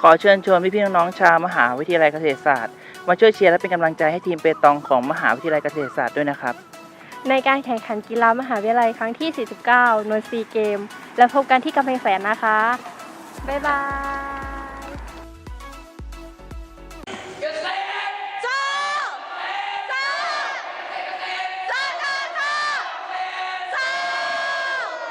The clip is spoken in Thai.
ขอเชิญชวนพี่ๆน้องๆชาวมหาวิทยาลัยเกษตรศาสตร์ มาช่วยเชียร์และเป็นกำลังใจให้ทีมเปตองของมหาวิทยาลัยเกษตรศาสตร์ด้วยนะครับ ในการแข่งขันกีฬามหาวิทยาลัยครั้งที่ 49 นวลซีเกม และพบกันที่กำแพงแสนนะคะ บ๊ายบาย